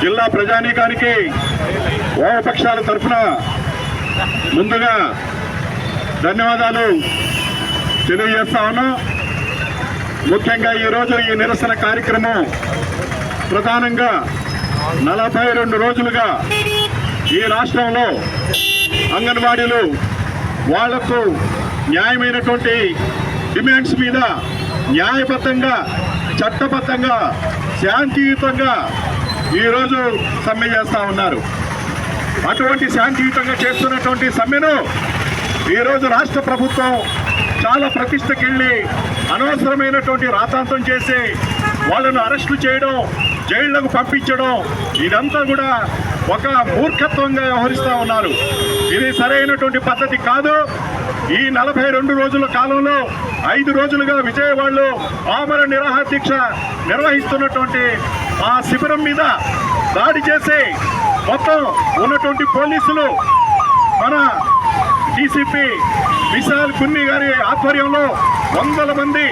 జిల్లా ప్రజానీకానికి వామపక్షాల తరఫున ముందుగా ధన్యవాదాలు తెలియజేస్తా ఉన్నాం ముఖ్యంగా ఈరోజు ఈ నిరసన కార్యక్రమం ప్రధానంగా నలభై రెండు రోజులుగా ఈ రాష్ట్రంలో అంగన్వాడీలు వాళ్ళకు న్యాయమైనటువంటి డిమాండ్స్ మీద న్యాయబద్ధంగా చట్టబద్ధంగా శాంతియుతంగా ఈరోజు సమ్మె చేస్తూ ఉన్నారు. అటువంటి శాంతియుతంగా చేస్తున్నటువంటి సమ్మెను ఈరోజు రాష్ట్ర ప్రభుత్వం చాలా ప్రతిష్టకెళ్ళి అనవసరమైనటువంటి రాతాంతం చేసి వాళ్ళను అరెస్టు చేయడం జైళ్ళకు పంపించడం ఇదంతా కూడా ఒక మూర్ఖత్వంగా వ్యవహరిస్తూ ఉన్నారు. ఇది సరైనటువంటి పద్ధతి కాదు. ఈ నలభై రెండు రోజుల కాలంలో ఐదు రోజులుగా విజయవాడలో ఆమర నిరాహార దీక్ష నిర్వహిస్తున్నటువంటి ఆ శిబిరం మీద దాడి చేసి మొత్తం ఉన్నటువంటి పోలీసులు మన డీసీపీ విశాల్ కున్ని గారి ఆధ్వర్యంలో వందల మంది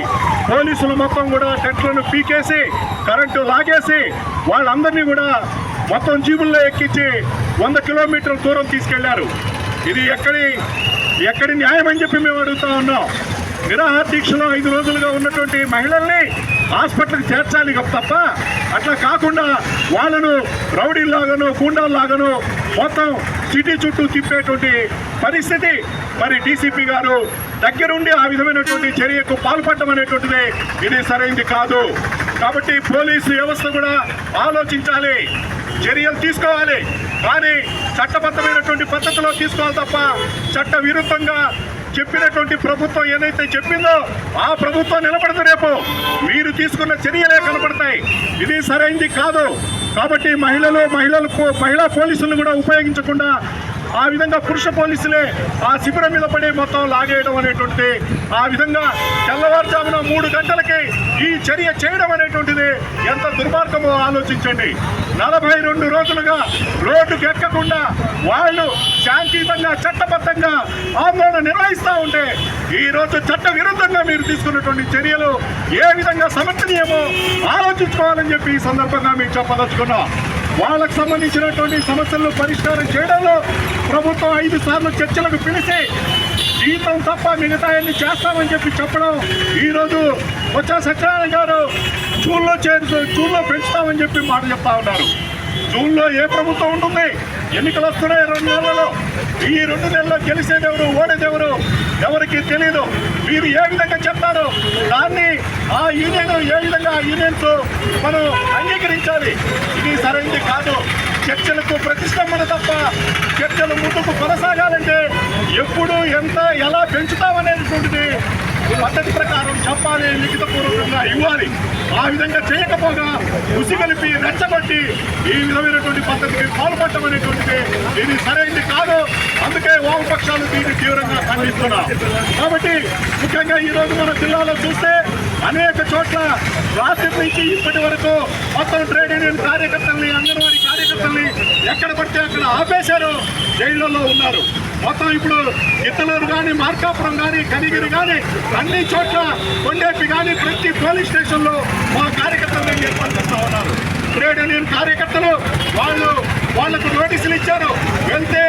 పోలీసులు మొత్తం కూడా టెంట్లను పీకేసి కరెంటు లాగేసి వాళ్ళందరినీ కూడా మొత్తం జీబుల్లో ఎక్కించి వంద కిలోమీటర్ల దూరం తీసుకెళ్ళారు. ఇది ఎక్కడి ఎక్కడి న్యాయం అని చెప్పి మేము అడుగుతా ఉన్నాం. నిరాహార దీక్షలో ఐదు రోజులుగా ఉన్నటువంటి మహిళల్ని హాస్పిటల్కి చేర్చాలి తప్ప. అట్లా కాకుండా వాళ్ళను రౌడీలాగాను గూండాల్లాగాను మొత్తం సిటీ చుట్టూ తిప్పేటువంటి పరిస్థితి. మరి డీసీపీ గారు దగ్గరుండి ఆ విధమైనటువంటి చర్యకు పాల్పడడం అనేటువంటిది ఇది సరైంది కాదు. కాబట్టి పోలీసు వ్యవస్థ కూడా ఆలోచించాలి. చర్యలు తీసుకోవాలి. కానీ చట్టబద్ధమైనటువంటి పద్ధతిలో తీసుకోవాలి తప్ప చట్ట విరుద్ధంగా చెప్పినటువంటి ప్రభుత్వం ఏదైతే చెప్పిందో ఆ ప్రభుత్వం నిలబడదు రేపు. మీరు తీసుకున్న చర్యలే కనపడతాయి. ఇది సరైంది కాదు. కాబట్టి మహిళలు మహిళలు మహిళా పోలీసులను కూడా ఉపయోగించకుండా ఆ విధంగా పురుష పోలీసులే ఆ శిబిరం మీద పడి మొత్తం లాగేయడం అనేటువంటి ఆ విధంగా తెల్లవారుజామున మూడు గంటలకి ఈ చర్య చేయడం అనేటువంటిది ఎంత దుర్మార్గమో ఆలోచించండి. నలభై రెండు రోజులుగా రోడ్డుకు ఎక్కకుండా వాళ్ళు శాంతియుతంగా చట్టబద్ధంగా ఆందోళన నిర్వహిస్తూ ఉంటే ఈ రోజు చట్ట విరుద్ధంగా మీరు తీసుకున్నటువంటి చర్యలు ఏ విధంగా సమర్థనీయమో ఆలోచించుకోవాలని చెప్పి ఈ సందర్భంగా మీకు చెప్పదలుచుకున్నాం. వాళ్ళకు సంబంధించినటువంటి సమస్యలను పరిష్కారం చేయడంలో ప్రభుత్వం ఐదు సార్లు చర్చలకు పిలిచి జీతం తప్ప మిగతా అన్ని చేస్తామని చెప్పి చెప్పడం ఈరోజు వచ్చా సత్యనారాయణ గారు స్కూల్లో చేరు స్కూల్లో పెంచుతామని చెప్పి మాట చెప్తా ఉన్నారు. జూన్లో ఏ ప్రభుత్వం ఉంటుంది? ఎన్నికలు వస్తున్నాయి రెండు నెలలలో. ఈ రెండు నెలల్లో గెలిచేదెవరు ఓడేదెవరు? ఎవరికి తెలియదు మీరు ఏ విధంగా చెప్తారు దాన్ని ఆ యూనియన్ ఏ విధంగా ఆ యూనియన్స్ మనం అంగీకరించాలి? ఇది సరైనది కాదు. చర్చలకు ప్రతిష్టంభన తప్ప చర్చలు ముందుకు కొనసాగాలంటే ఎప్పుడు ఎంత ఎలా పెంచుతామనేటువంటిది పద్ధతి ప్రకారం చెప్పాలి లిఖితపూర్వకంగా ఇవ్వాలి. ఆ విధంగా చేయకపోగా ఉసిగలిపి రెచ్చగొట్టి ఈ విధమైనటువంటి పద్ధతికి పాల్పడటం అనేటువంటిది ఇది సరైనది కాదు. అందుకే వామపక్షాలు దీన్ని తీవ్రంగా ఖండిస్తున్నాం. కాబట్టి ముఖ్యంగా ఈ మన జిల్లాలో చూస్తే అనేక చోట్ల రాత్రి నుంచి ఇప్పటి వరకు మొత్తం ట్రేడ్ యూనియన్ కార్యకర్తల్ని అంగన్వాడీ కార్యకర్తల్ని ఎక్కడ పడితే అక్కడ ఆపేశారు. జైళ్ళలో ఉన్నారు. మొత్తం ఇప్పుడు ఇతలూరు కానీ మార్కాపురం కానీ కనిగిరి కానీ అన్ని చోట్ల కొండేపి కానీ ప్రతి పోలీస్ స్టేషన్లో మా కార్యకర్తలను ఏర్పాటు చేస్తూ ఉన్నారు. ట్రేడ్ యూనియన్ కార్యకర్తలు వాళ్ళు వాళ్ళకు నోటీసులు ఇచ్చారు. వెళ్తే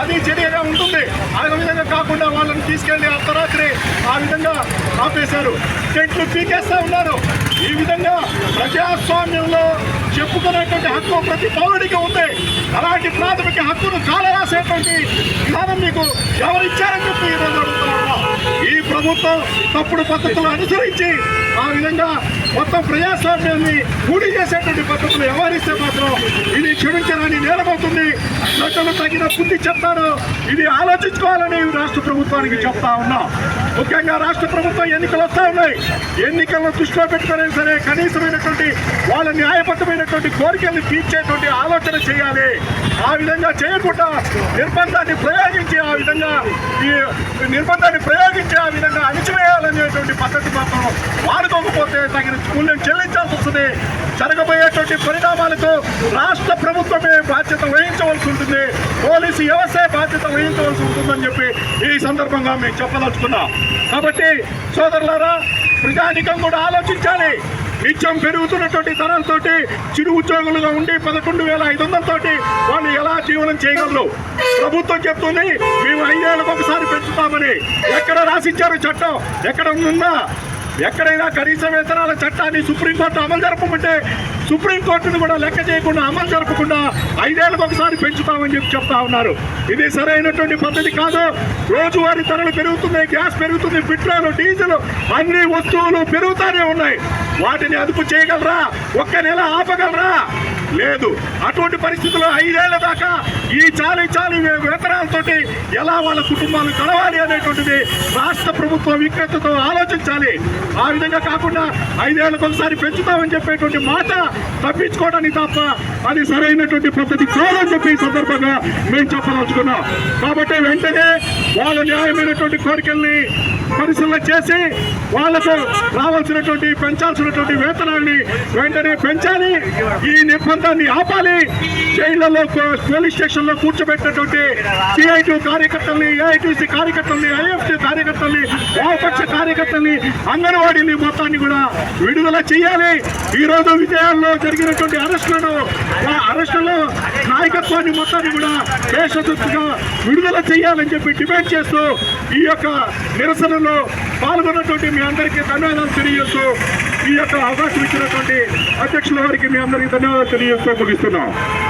అది చర్యగా ఉంటుంది. ఆ విధంగా కాకుండా వాళ్ళని తీసుకెళ్ళి అర్ధరాత్రి ఆ విధంగా ఆపేశారు. చెట్లు పీకేస్తూ ఉన్నారు. ఈ విధంగా ప్రజాస్వామ్యంలో చెప్పుకునేటువంటి హక్కు ప్రతి పౌరుడికి ఉంది. అలాంటి ప్రాథమిక హక్కును కాలరాసేటువంటి విధానం మీకు ఎవరిచ్చారని చెప్పి ఈరోజు ఈ ప్రభుత్వం తప్పుడు పద్ధతులు అనుసరించి ఆ విధంగా మొత్తం ప్రజాస్వామ్యాన్ని కూడి చేసేటువంటి పద్ధతులు వ్యవహరిస్తే మాత్రం ఇది క్షమించడానికి నేరమవుతుంది. ప్రజలు తగిన బుద్ధి చెప్తారు ఇది ఆలోచించుకోవాలని రాష్ట్ర ప్రభుత్వానికి చెప్తా ఉన్నాం. ముఖ్యంగా రాష్ట్ర ప్రభుత్వం ఎన్నికలు వస్తా ఉన్నాయి. ఎన్నికలను దృష్టిలో పెట్టుకునే సరే కనీసమైనటువంటి వాళ్ళ న్యాయబద్ధమైనటువంటి కోరికల్ని తీర్చేటువంటి ఆలోచన చేయాలి. ఆ విధంగా చేయకుండా నిర్బంధాన్ని ప్రయోగించి ఆ విధంగా ఈ నిర్బంధాన్ని ప్రయోగించి ఆ విధంగా అణిచివేయాలనేటువంటి పద్ధతి మాత్రం వాడుకోకపోతే తగిన మూల్యం చెల్లించి వస్తుంది. జరగబోయేటువంటి పరిణామాలకు రాష్ట్ర ప్రభుత్వమే బాధ్యత వహించవలసి ఉంటుంది. పోలీసు వ్యవస్థే బాధ్యత వహించవలసి ఉంటుందని చెప్పి ఈ సందర్భంగా మేము చెప్పదలుచుకున్నాం. కాబట్టి సోదరులారా ప్రజానికం కూడా ఆలోచించాలి. నిత్యం పెరుగుతున్నటువంటి ధరలతో చిరు ఉద్యోగులుగా ఉండి పదకొండు వేల ఐదు వందలతోటి వాళ్ళు ఎలా జీవనం చేయగలరు? ప్రభుత్వం చెప్తుంది మేము ఐదేళ్ళకు ఒకసారి పెంచుతామని. ఎక్కడ రాసిచ్చారు చట్టం? ఎక్కడ ఉందా? ఎక్కడైనా కనీస వేతనాల చట్టాన్ని సుప్రీంకోర్టు అమలు జరపమంటే సుప్రీంకోర్టును కూడా లెక్క చేయకుండా అమలు జరపకుండా ఐదేళ్ళకు ఒకసారి పెంచుతామని చెప్పి చెప్తా ఉన్నారు. ఇది సరైనటువంటి పద్ధతి కాదు. రోజువారీ ధరలు పెరుగుతున్నాయి గ్యాస్ పెరుగుతుంది పెట్రోల్ డీజిల్ అన్ని వస్తువులు పెరుగుతూనే ఉన్నాయి. వాటిని అదుపు చేయగలరా? ఒక్క నెల ఆపగలరా? లేదు. అటువంటి పరిస్థితుల్లో ఐదేళ్ళ దాకా ఈ చాలి చాలి వేతనాలతోటి ఎలా వాళ్ళ కుటుంబాలు గడవాలి అనేటువంటిది రాష్ట్ర ప్రభుత్వం విజ్ఞతతో ఆలోచించాలి. ఆ విధంగా కాకుండా ఐదేళ్ళకు ఒకసారి పెంచుతామని చెప్పేటువంటి మాట తప్పించుకోవడానికి తప్ప అది సరైనటువంటి పద్ధతి కాదని చెప్పి ఈ సందర్భంగా మేము చెప్పదలుచుకున్నాం. కాబట్టి వెంటనే వాళ్ళ న్యాయమైనటువంటి కోరికల్ని పరిశీలన చేసి వాళ్ళకు రావాల్సినటువంటి పెంచాల్సినటువంటి వేతనాన్ని వెంటనే పెంచాలి. ఈ నిర్బంధాన్ని ఆపాలి. జైళ్ళలో పోలీస్ స్టేషన్లో కూర్చోబెట్టినటువంటి సిఐటి కార్యకర్తల్ని ఏఐటీసీ కార్యకర్తల్ని ఐఎఫ్టీ కార్యకర్తల్ని వామపక్ష కార్యకర్తల్ని అంగన్వాడీని మొత్తాన్ని కూడా విడుదల చేయాలి. ఈ రోజు విజయాల్లో జరిగినటువంటి అరెస్టులను ఆ అరెస్టులో నాయకత్వాన్ని మొత్తాన్ని కూడా దేశదుగా విడుదల చేయాలని చెప్పి డిమాండ్ చేస్తూ ఈ యొక్క నిరసనలో పాల్గొన్నటువంటి మీ అందరికీ ధన్యవాదాలు తెలియజేస్తూ ఈ యొక్క అవకాశం ఇచ్చినటువంటి అధ్యక్షుల వారికి మీ అందరికీ ధన్యవాదాలు తెలియజేస్తూ ముగిస్తున్నాం.